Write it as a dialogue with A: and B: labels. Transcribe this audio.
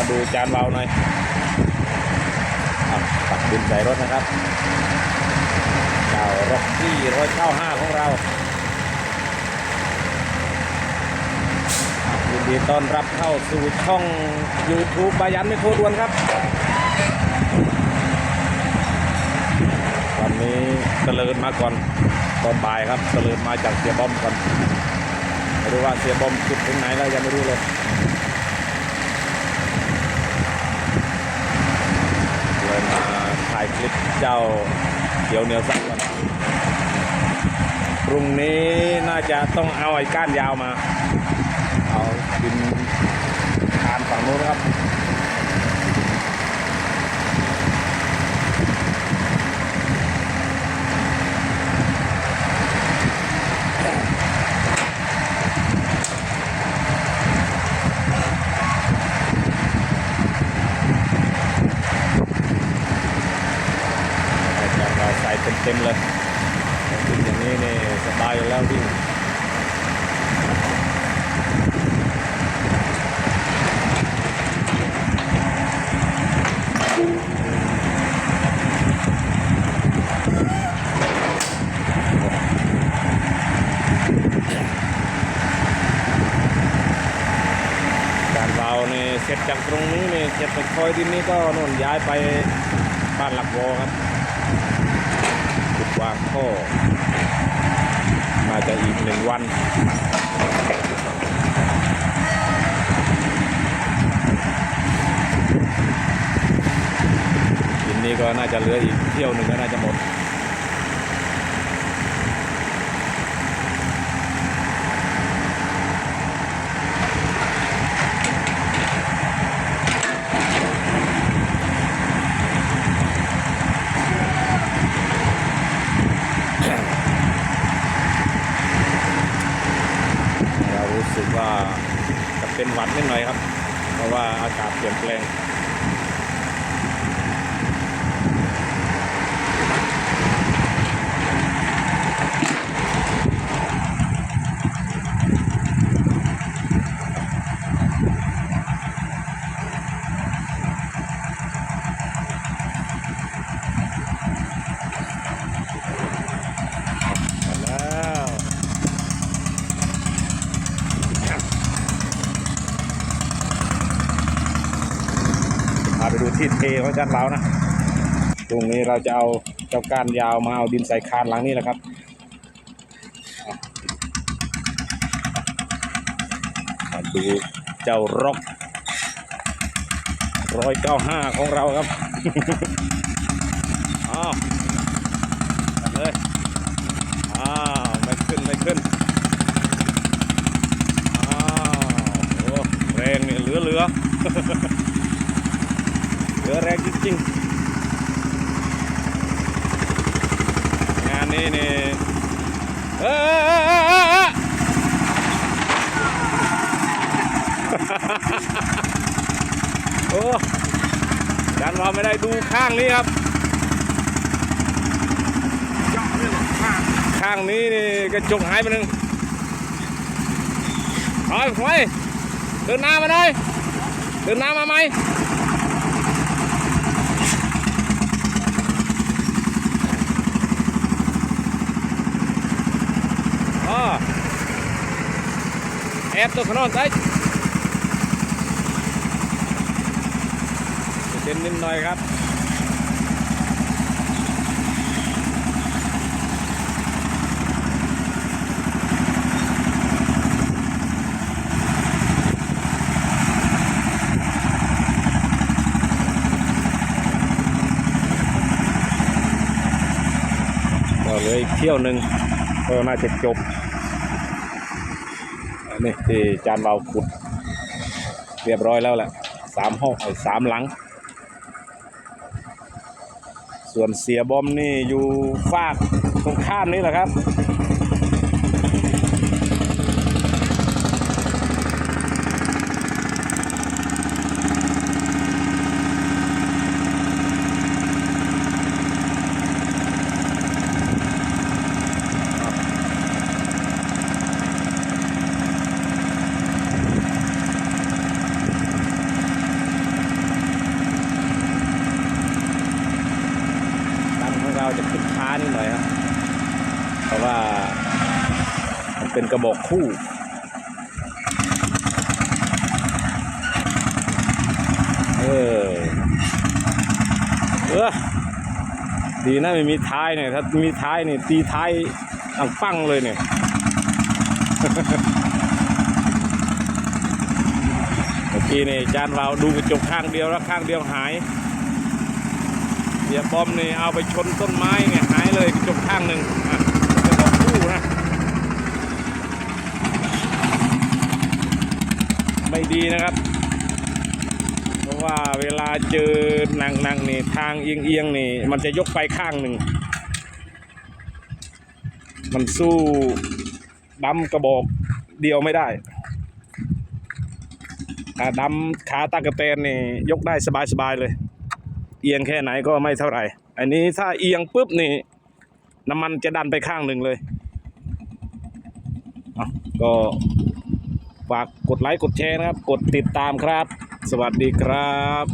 A: มาดูจานเบาหน่อยตักดินใส่รถนะครับเจ้ารถที่ร้อยเก้าห้าของเรายินดีต้อนรับเข้าสู่ช่อง YouTube บายันไม่โทรดวนครับ วันนี้เตลินมาก่อนตอนบ่ายครับเตลินมาจากเสียบอมก่อนไม่รู้ว่าเสียบอมจุดถึงไหนแล้วยังไม่รู้เลยเลย มาถ่ายคลิปเจ้าเดี๋ยวเนื้อสักก่อนพรุ่งนี้น่าจะต้องเอาไอ้ก้านยาวมา เอาดินทานฝั่งนู้นนะครับ อาจารย์เราใส่เต็มๆเลยวิ่งอย่างนี้นี่สบายอยู่แล้ววิ่งการเรานี่เส ร็จจากตรงนี้เนี่ยเสร็จจากซอยดินนี้ก็นู่นย้ายไปบ้านหลักโวครับจุดวางท่อน่าจะอีกหนึ่งวันกินนี้ก็น่าจะเหลืออีกเที่ยวหนึ่งก็น่าจะหมด เรารู้สึกว่าจะ เป็นหวัดนิดหน่อยครับ เพราะว่าอากาศเปลี่ยนแปลง พาไปดูที่เทของจันเรานะตรงนี้เราจะเอาเจ้าก้านยาวมาเอาดินใส่คานหลังนี้แหละครับมาดูเจ้ารกร้อยเก้าห้าของเราครับอ้าวเลยอ้าวไม่ขึ้นไม่ขึ้นอ้าวโอ้แรงเนี่ยเหลือเหลือ เหลือแรงจริงๆ งานนี้นี่เอ้ยโอ้ดันมาไม่ได้ดูข้างนี้ครับ ข้างนี้นี่กระจกหายไปหนึ่งถอยถอยเดินหน้ามาหน่อยเดินหน้ามาไหมอ๋อ แอบตัวขนอนได้เด่นนิดหน่อยครับก็เลืออีกเที่ยวหนึ่งก็น่าจะจบ นี่ที่จานเราขุด เรียบร้อยแล้วแหละสามห้องเอ้สามหลัง ส่วนเสียบอมนี่อยู่ฟากตรงข้ามนี้แหละครับ เป็นกระบอกคู่เออเออดีนะไม่มีท้ายเนี่ยถ้ามีท้ายเนี่ยตีท้ายอังปั้งเลยเนี่ยเมื่อกี้นี่จานเราดูกระจกข้างเดียวแล้วข้างเดียวหายเสียบอมนี่เอาไปชนต้นไม้เนี่ยหายเลยกระจกข้างหนึ่งอะเป็นของคู่นะ ไม่ ดีนะครับ เพราะว่าเวลาเจอหนังๆนี่ทางเอียงๆนี่ มันจะยกไปข้างหนึ่ง มันสู้ดำกระบอกเดียวไม่ได้ขาดำขาตากระเตนนี่ยกได้สบายๆเลย เอียงแค่ไหนก็ไม่เท่าไหร่ อันนี้ถ้าเอียงปุ๊บนี่น้ำมันจะดันไปข้างหนึ่งเลยก็ ฝากกดไลค์กดแชร์นะครับ กดติดตามครับ สวัสดีครับ